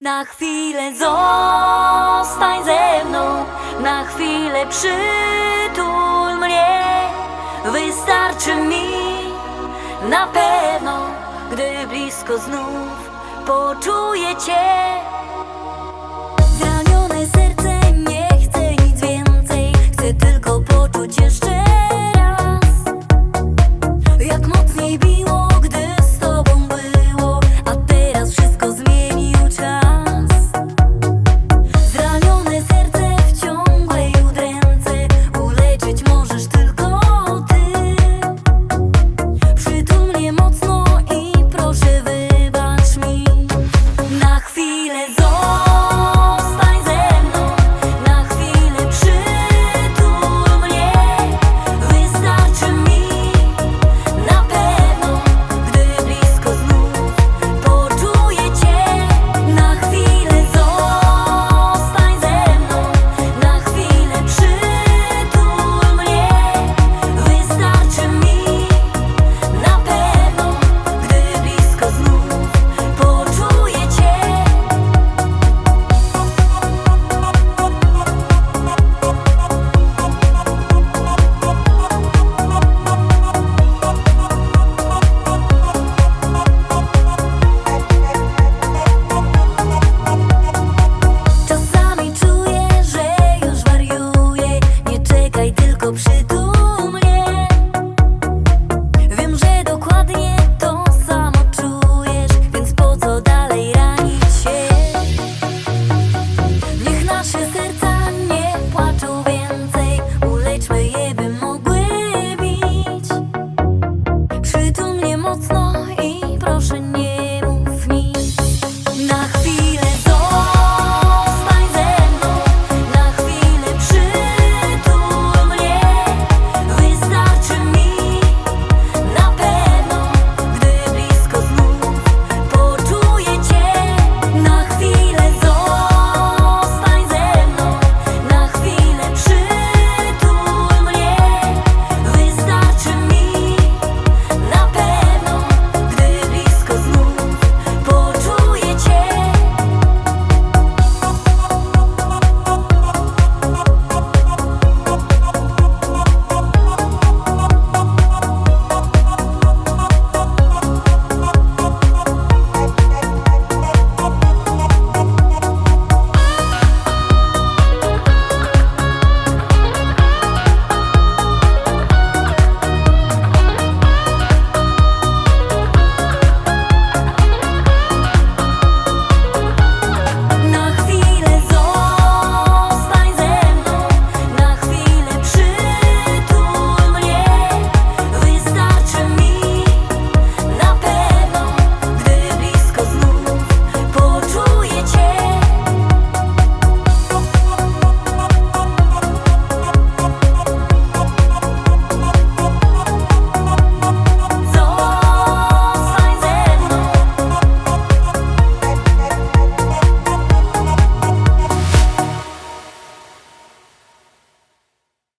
Na chwilę zostań ze mną, na chwilę przytul mnie. Wystarczy mi na pewno, gdy blisko znów poczuję Cię. Zranione serce nie chce nic więcej, chcę tylko poczuć jeszcze 吹动